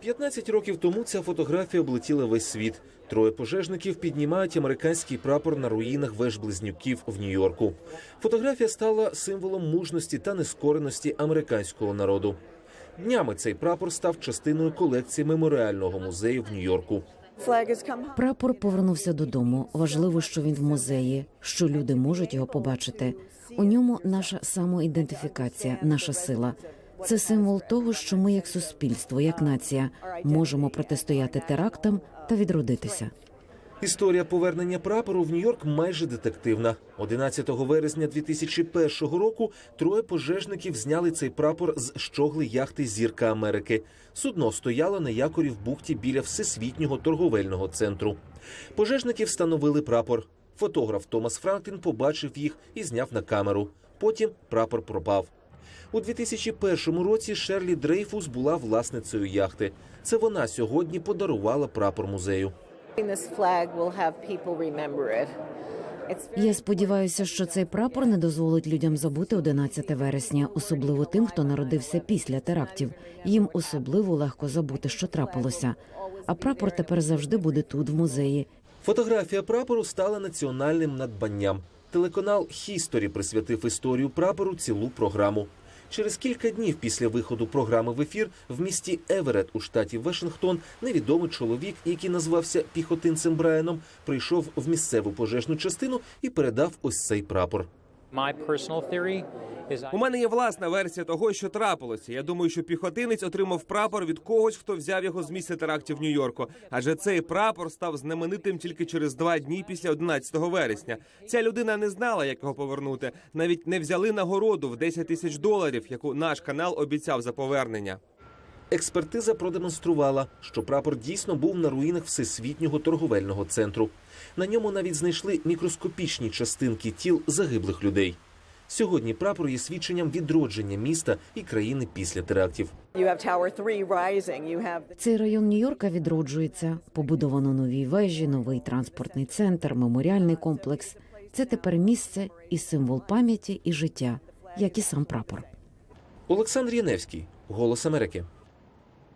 15 років тому ця фотографія облетіла весь світ. Троє пожежників піднімають американський прапор на руїнах веж близнюків в Нью-Йорку. Фотографія стала символом мужності та нескореності американського народу. Днями цей прапор став частиною колекції меморіального музею в Нью-Йорку. Прапор повернувся додому. Важливо, що він в музеї, що люди можуть його побачити. У ньому наша самоідентифікація, наша сила. Це символ того, що ми, як суспільство, як нація, можемо протистояти терактам та відродитися. Історія повернення прапору в Нью-Йорк майже детективна. 11 вересня 2001 року троє пожежників зняли цей прапор з щогли яхти Зірка Америки. Судно стояло на якорі в бухті біля всесвітнього торговельного центру. Пожежники встановили прапор. Фотограф Томас Франклін побачив їх і зняв на камеру. Потім прапор пропав. У 2001 році Шерлі Дрейфус була власницею яхти. Це вона сьогодні подарувала прапор музею. Я сподіваюся, що цей прапор не дозволить людям забути 11 вересня, особливо тим, хто народився після терактів. Їм особливо легко забути, що трапилося. А прапор тепер завжди буде тут, в музеї. Фотографія прапору стала національним надбанням. Телеканал Хісторі присвятив історію прапору цілу програму. Через кілька днів після виходу програми в ефір в місті Еверет у штаті Вашингтон невідомий чоловік, який назвався піхотинцем Брайаном, прийшов в місцеву пожежну частину і передав ось цей прапор. У мене є власна версія того, що трапилося. Я думаю, що піхотинець отримав прапор від когось, хто взяв його з місця терактів Нью-Йорку. Адже цей прапор став знаменитим тільки через два дні після 11 вересня. Ця людина не знала, як його повернути. Навіть не взяли нагороду в 10 тисяч доларів, яку наш канал обіцяв за повернення. Експертиза продемонструвала, що прапор дійсно був на руїнах всесвітнього торговельного центру. На ньому навіть знайшли мікроскопічні частинки тіл загиблих людей. Сьогодні прапор є свідченням відродження міста і країни після терактів. you have Tower 3 rising. You have the Цей район Нью-Йорка відроджується. Побудовано нові вежі, новий транспортний центр, меморіальний комплекс. Це тепер місце і символ пам'яті і життя, як і сам прапор. Олександр Яневський, Голос Америки.